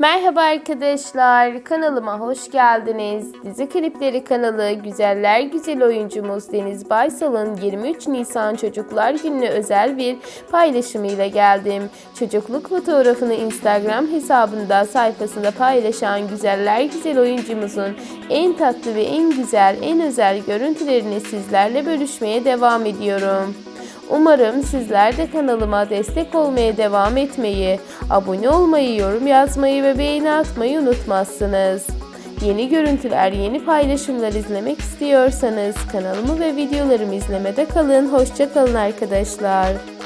Merhaba arkadaşlar, kanalıma hoş geldiniz. Dizi Klipleri kanalı Güzeller Güzel oyuncumuz Deniz Baysal'ın 23 Nisan Çocuklar Günü'ne özel bir paylaşımıyla geldim. Çocukluk fotoğrafını Instagram hesabında sayfasında paylaşan Güzeller Güzel oyuncumuzun en tatlı ve en güzel, en özel görüntülerini sizlerle bölüşmeye devam ediyorum. Umarım sizler de kanalıma destek olmaya devam etmeyi, abone olmayı, yorum yazmayı ve beğeni atmayı unutmazsınız. Yeni görüntüler, yeni paylaşımlar izlemek istiyorsanız kanalımı ve videolarımı izlemede kalın. Hoşça kalın arkadaşlar.